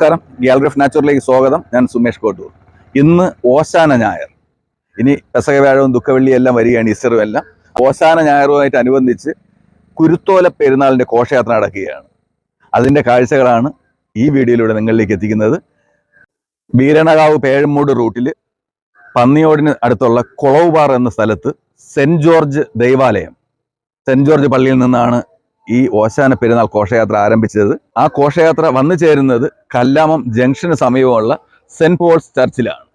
നമസ്കാരം. Gallery of നാച്ചുറലിലേക്ക് സ്വാഗതം. ഞാൻ സുമേഷ് കോട്ടൂർ. ഇന്ന് ഓശാന ഞായർ. ഇനി പെസകവ്യാഴവും ദുഃഖവെള്ളിയും എല്ലാം വരികയാണ് ഈസ്റ്ററും എല്ലാം. ഓശാന ഞായറുമായിട്ട് അനുബന്ധിച്ച് കുരുത്തോല പെരുന്നാളിന്റെ ഘോഷയാത്ര നടക്കുകയാണ്. അതിന്റെ കാഴ്ചകളാണ് ഈ വീഡിയോയിലൂടെ നിങ്ങളിലേക്ക് എത്തിക്കുന്നത്. വീരണകാവ് പേഴമൂട് റൂട്ടിൽ പന്നിയോടിന് അടുത്തുള്ള കുളവുപാറ എന്ന സ്ഥലത്ത് സെന്റ് ജോർജ് ദൈവാലയം. സെന്റ് ജോർജ് പള്ളിയിൽ നിന്നാണ് ഈ ഓശാന പെരുന്നാൾ ഘോഷയാത്ര ആരംഭിച്ചത്. ആ ഘോഷയാത്ര വന്നു ചേരുന്നത് കല്ലാമം ജംഗ്ഷന് സമീപമുള്ള സെന്റ് പോൾസ് ചർച്ചിലാണ്.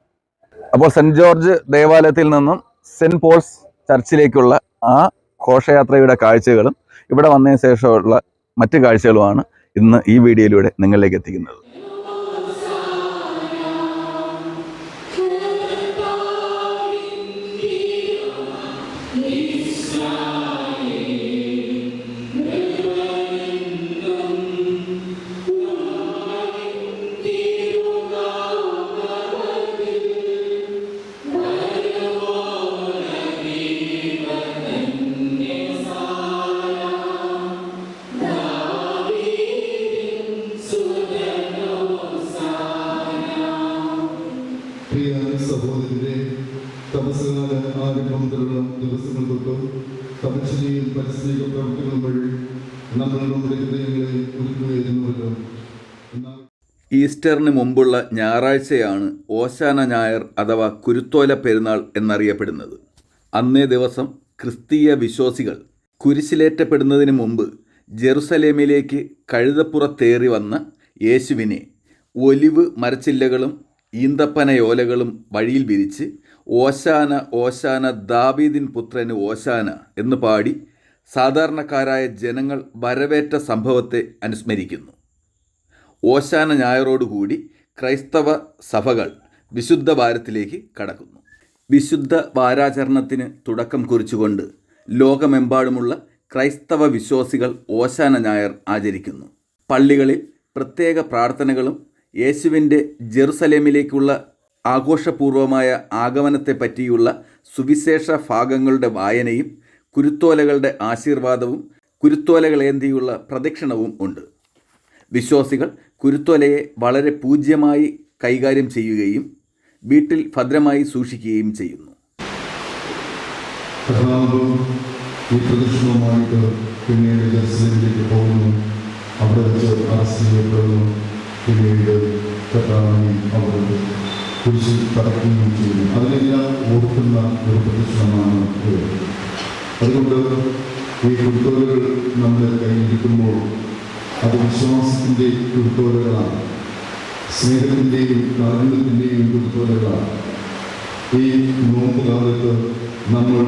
അപ്പോൾ സെന്റ് ജോർജ് ദേവാലയത്തിൽ നിന്നും സെന്റ് പോൾസ് ചർച്ചിലേക്കുള്ള ആ ഘോഷയാത്രയുടെ കാഴ്ചകളും ഇവിടെ വന്നതിന് ശേഷമുള്ള മറ്റു കാഴ്ചകളുമാണ് ഇന്ന് ഈ വീഡിയോയിലൂടെ നിങ്ങളിലേക്ക് എത്തിക്കുന്നത്. തപസ്സുകാല ആരംഭം മുതലുള്ള ദിവസങ്ങൾ തൊട്ടും തപസ്സിനെയും പരിസ്ഥിതിക പ്രവർത്തനങ്ങൾ വഴി നമ്മൾ നമ്മുടെ ഹൃദയങ്ങളെ ഒരുക്കുകയായിരുന്നുവല്ലോ. ഈസ്റ്ററിന് മുമ്പുള്ള ഞായറാഴ്ചയാണ് ഓശാന ഞായർ അഥവാ കുരുത്തോല പെരുന്നാൾ എന്നറിയപ്പെടുന്നത്. അന്നേ ദിവസം ക്രിസ്തീയ വിശ്വാസികൾ കുരിശിലേറ്റപ്പെടുന്നതിന് മുമ്പ് ജെറുസലേമിലേക്ക് കഴുതപ്പുറത്തേറി വന്ന യേശുവിനെ ഒലിവ് മരച്ചില്ലകളും ഈന്തപ്പനയോലകളും വഴിയിൽ വിരിച്ച് ഓശാന ഓശാന ദാവീദിൻ പുത്രന് ഓശാന എന്ന് പാടി സാധാരണക്കാരായ ജനങ്ങൾ വരവേറ്റ സംഭവത്തെ അനുസ്മരിക്കുന്നു. ഓശാന ഞായറോടുകൂടി ക്രൈസ്തവ സഭകൾ വിശുദ്ധ വാരത്തിലേക്ക് കടക്കുന്നു. വിശുദ്ധ വാരാചരണത്തിന് തുടക്കം കുറിച്ചുകൊണ്ട് ലോകമെമ്പാടുമുള്ള ക്രൈസ്തവ വിശ്വാസികൾ ഓശാന ഞായർ ആചരിക്കുന്നു. പള്ളികളിൽ പ്രത്യേക പ്രാർത്ഥനകളും യേശുവിന്റെ ജെറുസലേമിലേക്കുള്ള ആഘോഷപൂർവമായ ആഗമനത്തെപ്പറ്റിയുള്ള സുവിശേഷ ഭാഗങ്ങളുടെ വായനയും കുരുത്തോലകളുടെ ആശീർവാദവും കുരുത്തോലകളേന്തിയുള്ള പ്രദക്ഷിണവും ഉണ്ട്. വിശ്വാസികൾ കുരുത്തോലയെ വളരെ പൂജ്യമായി കൈകാര്യം ചെയ്യുകയും വീട്ടിൽ ഭദ്രമായി സൂക്ഷിക്കുകയും ചെയ്യുന്നു. ഈ പിന്നീട് അവിടെ പിന്നീട് അവർ കുരിശിൽ തടക്കുകയും ചെയ്യുന്നു. അതിനെല്ലാം ഓർക്കുന്ന ഒരു പ്രദക്ഷിണമാണ് അതുകൊണ്ട് ഈ കുരുത്തോലകൾ നമ്മുടെ കയ്യിലിരിക്കുമ്പോൾ അത് വിശ്വാസത്തിന്റെ കുരുത്തോലകളാണ് സ്നേഹത്തിന്റെയും കാരുണ്യത്തിന്റെയും കുരുത്തോലകളാണ് ഈ നോമ്പ് കാലത്ത് നമ്മൾ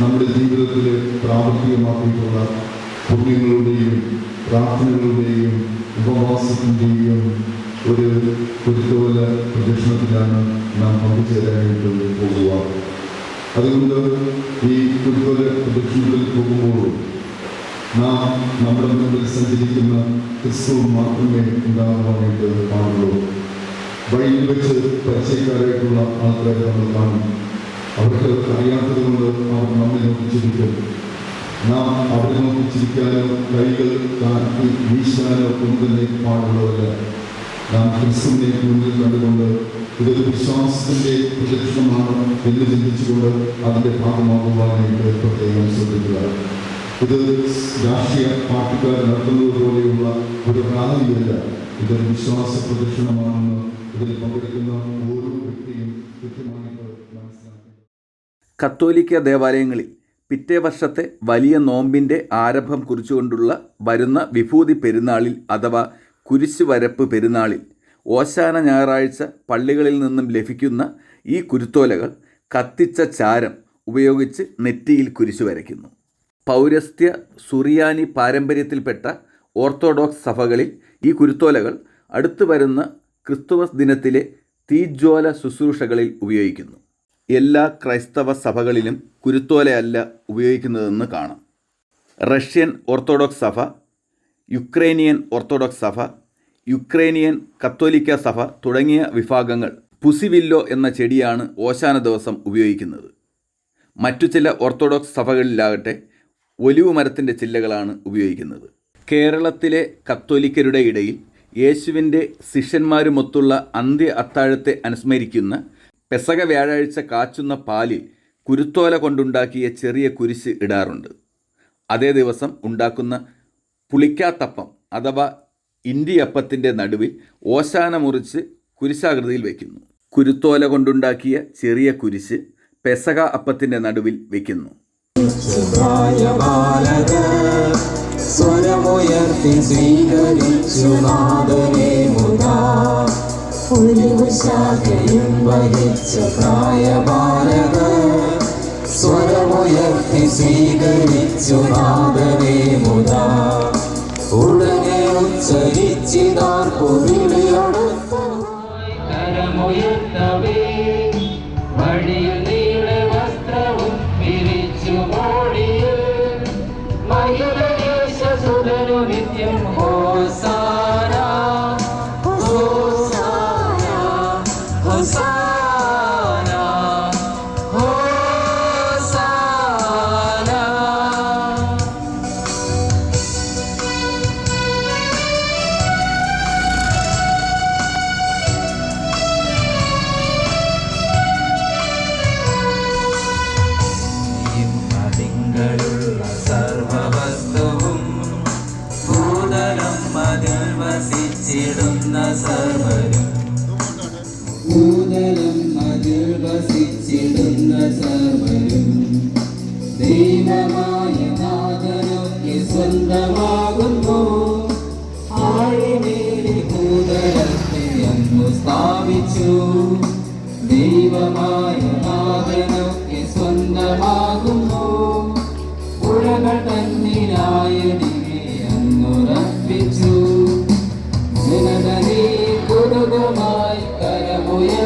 നമ്മുടെ ജീവിതത്തിൽ പ്രാവർത്തികമാക്കിയിട്ടുള്ള പുണ്യങ്ങളുടെയും പ്രാർത്ഥനകളുടെയും ഉപവാസത്തിന്റെയും ഒരു കുരുത്തോല പ്രദക്ഷിണത്തിലാണ് നാം പങ്കുചേരാനായിട്ട് പോകുക. അതുകൊണ്ട് ഈ കുരുത്തോല പ്രദക്ഷിണത്തിൽ പോകുമ്പോൾ നാം നമ്മുടെ മുമ്പിൽ സഞ്ചരിക്കുന്ന ക്രിസ്തു മാത്രമേ ഉണ്ടാകുവാനായിട്ട് പാടുള്ളൂ. വഴിയിൽ വെച്ച് പരിചയക്കാരായിട്ടുള്ള ആൾക്കാരെ നമ്മൾ കാണും. അവർക്ക് അറിയാത്തത് കൊണ്ട് അവർ നമ്മെ നോക്കിച്ചിരിക്കും നാം അവരെ നോക്കിച്ചിരിക്കാനോ കൈകൾ വീശാനോ ഒന്നും തന്നെ പാടുള്ളതല്ല. നാം ക്രിസ്തുവിനെ മുന്നിൽ കണ്ടുകൊണ്ട് ഇതൊരു വിശ്വാസത്തിന്റെ പ്രദക്ഷിണമാണ് എന്ന് ചിന്തിച്ചുകൊണ്ട് അതിന്റെ ഭാഗമാകുവാനായിട്ട് പ്രത്യേകം ശ്രദ്ധിക്കുക. ഇത് രാഷ്ട്രീയ പാർട്ടിക്കാർ നടത്തുന്നത് പോലെയുള്ള ഒരു റാലിയല്ല. ഇതൊരു വിശ്വാസ പ്രദക്ഷിണമാണെന്ന് ഇതിൽ പങ്കെടുക്കുന്ന ഓരോ വ്യക്തിയും കൃത്യമായിട്ട് മനസ്സിലാക്കി കത്തോലിക്ക ദേവാലയങ്ങളിൽ പിറ്റേ വർഷത്തെ വലിയ നോമ്പിന്റെ ആരംഭം കുറിച്ചുകൊണ്ടുള്ള വരുന്ന വിഭൂതി പെരുന്നാളിൽ അഥവാ കുരിശ് വരപ്പ് പെരുന്നാളിൽ ഓശാന ഞായറാഴ്ച പള്ളികളിൽ നിന്നും ലഭിക്കുന്ന ഈ കുരുത്തോലകൾ കത്തിച്ച ചാരം ഉപയോഗിച്ച് നെറ്റിയിൽ കുരിശു വരയ്ക്കുന്നു. പൗരസ്ത്യ സുറിയാനി പാരമ്പര്യത്തിൽപ്പെട്ട ഓർത്തഡോക്സ് സഭകളിൽ ഈ കുരുത്തോലകൾ അടുത്തു വരുന്ന ക്രിസ്തുമസ് ദിനത്തിലെ തീജ്വാല ശുശ്രൂഷകളിൽ ഉപയോഗിക്കുന്നു. എല്ലാ ക്രൈസ്തവ സഭകളിലും കുരുത്തോലയല്ല ഉപയോഗിക്കുന്നതെന്ന് കാണാം. റഷ്യൻ ഓർത്തഡോക്സ് സഭ യുക്രൈനിയൻ ഓർത്തഡോക്സ് സഭ യുക്രൈനിയൻ കത്തോലിക്ക സഭ തുടങ്ങിയ വിഭാഗങ്ങൾ പുസിവില്ലോ എന്ന ചെടിയാണ് ഓശാന ദിവസം ഉപയോഗിക്കുന്നത്. മറ്റു ചില ഓർത്തഡോക്സ് സഭകളിലാകട്ടെ ഒലിവ് മരത്തിന്റെ ചില്ലകളാണ് ഉപയോഗിക്കുന്നത്. കേരളത്തിലെ കത്തോലിക്കരുടെ ഇടയിൽ യേശുവിന്റെ ശിഷ്യന്മാരുമൊത്തുള്ള അന്ത്യ അത്താഴത്തെ അനുസ്മരിക്കുന്ന പെസക വ്യാഴാഴ്ച കാച്ചുന്ന പാലിൽ കുരുത്തോല കൊണ്ടുണ്ടാക്കിയ ചെറിയ കുരിശ് ഇടാറുണ്ട്. അതേ ദിവസം ഉണ്ടാക്കുന്ന പുളിക്കാത്തപ്പം അഥവാ ഇൻഡിയപ്പത്തിന്റെ നടുവിൽ ഓശാന മുറിച്ച് കുരിശാകൃതിയിൽ വയ്ക്കുന്നു കുരുത്തോല കൊണ്ടുണ്ടാക്കിയ ചെറിയ കുരിശ് പെസക അപ്പത്തിന്റെ നടുവിൽ വയ്ക്കുന്നു സ്വരമുയർത്തി സ്വീകരിച്ചു നാദനെ മുതാ. ഉടനെ ഉച്ചരിച്ചിതാർക്കു വിളിയൊടുത്ത കരമുയർത്തവേ.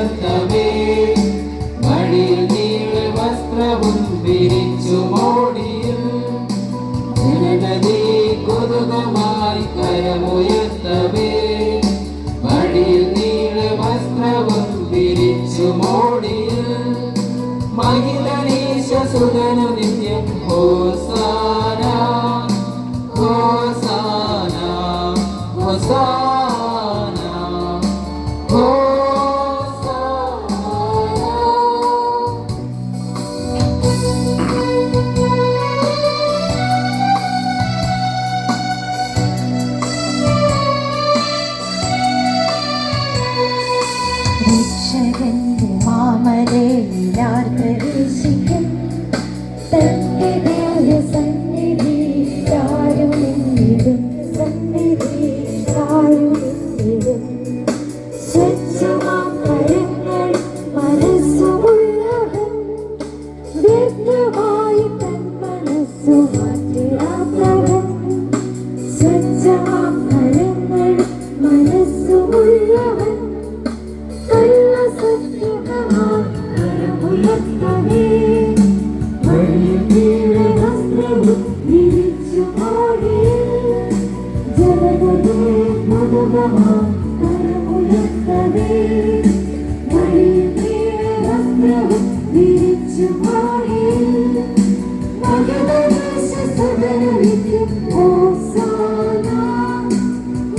കരമുയർത്തവേ വഴിയിൽ Amen.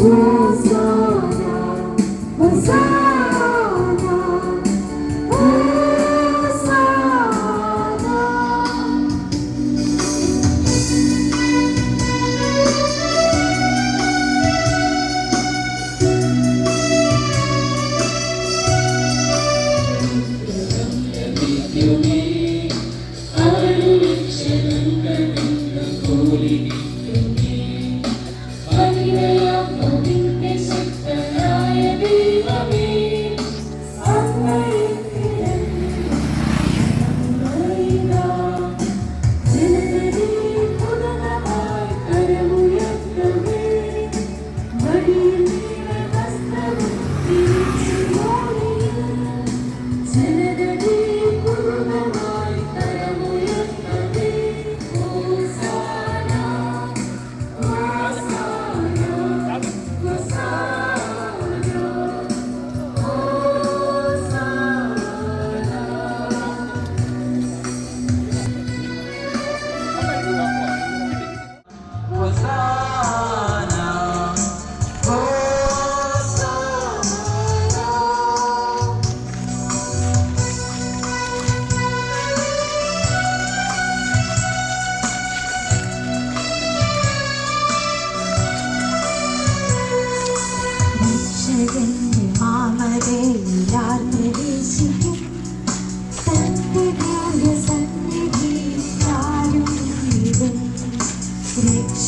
Who's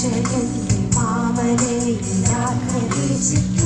ശയം ഇല്ലാത്ത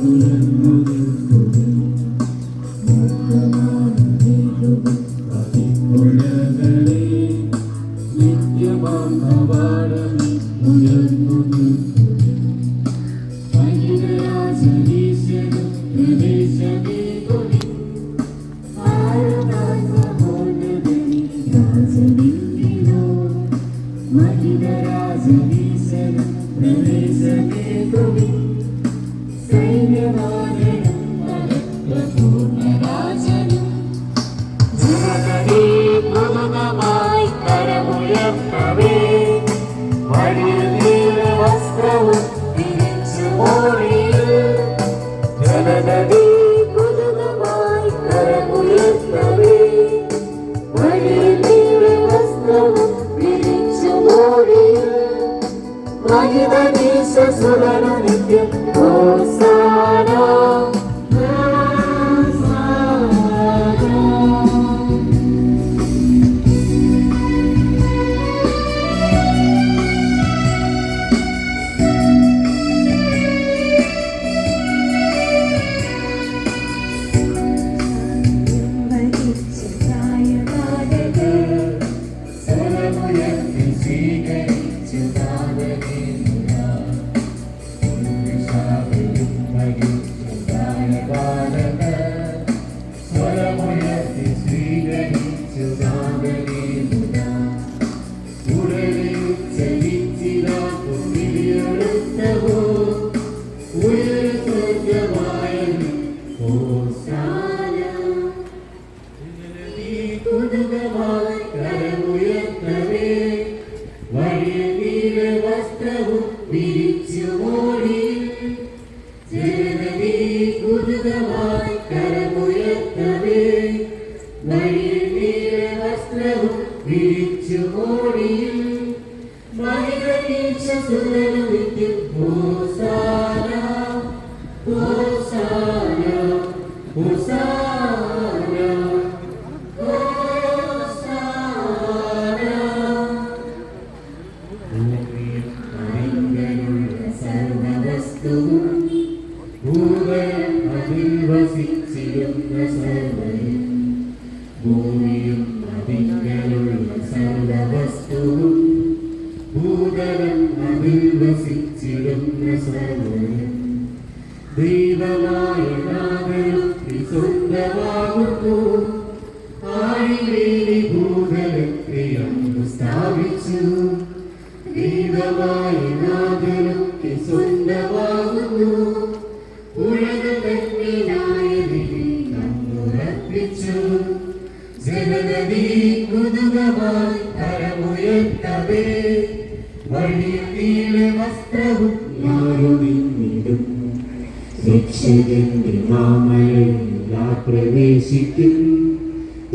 Amen. sesuatu yang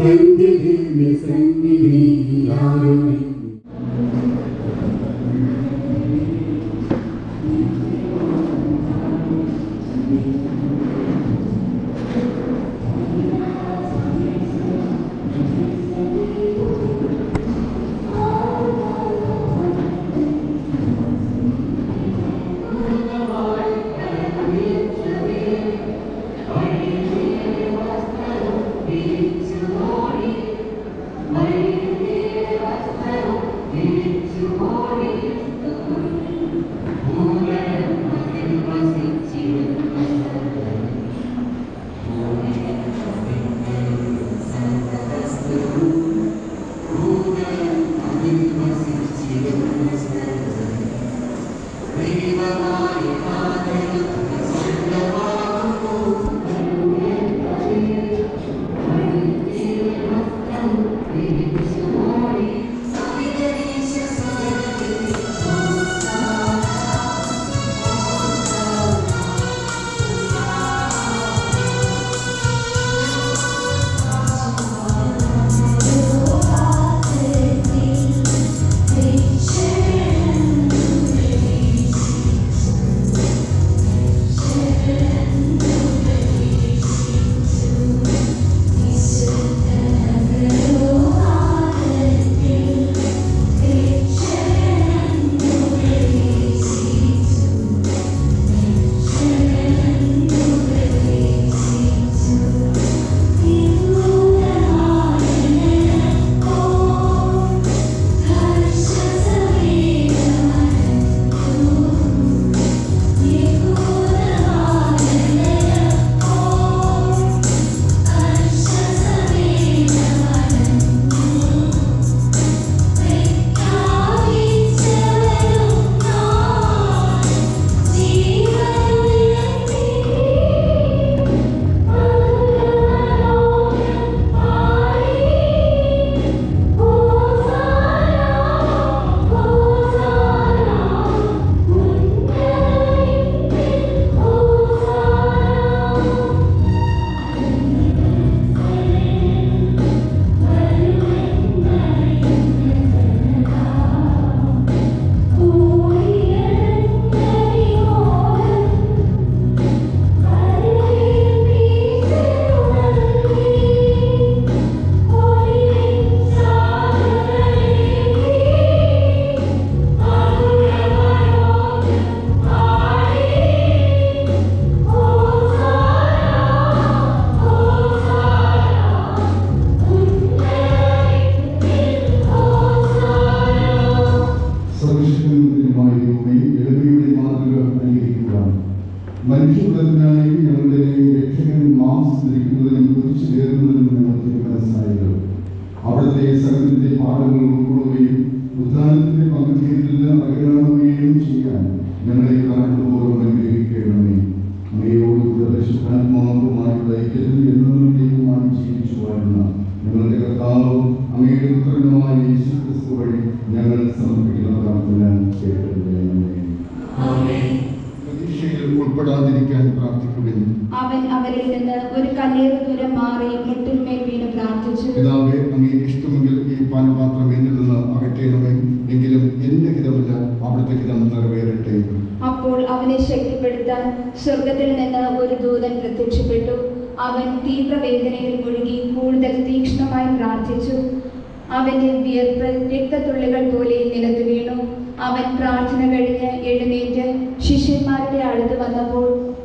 തന്റെ ദിവ്യ സന്നിധി യാതൊന്നിടും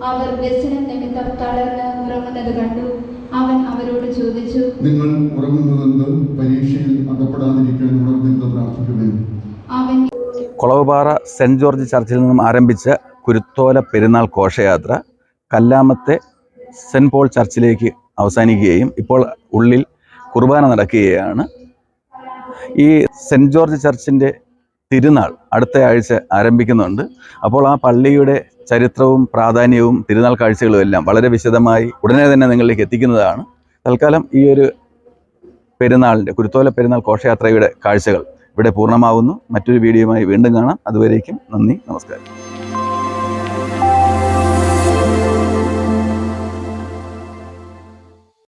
അവർ വ്യസനം നിമിത്തം തളർന്ന് ഉറങ്ങുന്നത് കണ്ടു. അവൻ അവരോട് ചോദിച്ചു നിങ്ങൾ ഉറങ്ങുന്നതെന്ത്? പരീക്ഷയിൽ അകപ്പെടാതിരിക്കാൻ ഉണർന്നിരുന്ന് പ്രാർത്ഥിക്കുമെന്ന് അവൻ കുളവുപാറ സെന്റ് ജോർജ് ചർച്ചിൽ നിന്നും ആരംഭിച്ച കുരുത്തോല പെരുന്നാൾ ഘോഷയാത്ര കല്ലാമത്തെ സെന്റ് പോൾ ചർച്ചിലേക്ക് അവസാനിക്കുകയും ഇപ്പോൾ ഉള്ളിൽ കുർബാന നടക്കുകയാണ്. ഈ സെന്റ് ജോർജ് ചർച്ചിന്റെ തിരുനാൾ അടുത്ത ആഴ്ച ആരംഭിക്കുന്നുണ്ട്. അപ്പോൾ ആ പള്ളിയുടെ ചരിത്രവും പ്രാധാന്യവും തിരുനാൾ കാഴ്ചകളും എല്ലാം വളരെ വിശദമായി ഉടനെ തന്നെ നിങ്ങളിലേക്ക് എത്തിക്കുന്നതാണ്. തൽക്കാലം ഈ ഒരു പെരുന്നാളിന്റെ കുരുത്തോല പെരുന്നാൾ ഘോഷയാത്രയുടെ കാഴ്ചകൾ ഇവിടെ പൂർണമാവുന്നു. മറ്റൊരു വീഡിയോയുമായി വീണ്ടും കാണാം. അതുവരേക്കും നന്ദി നമസ്കാരം.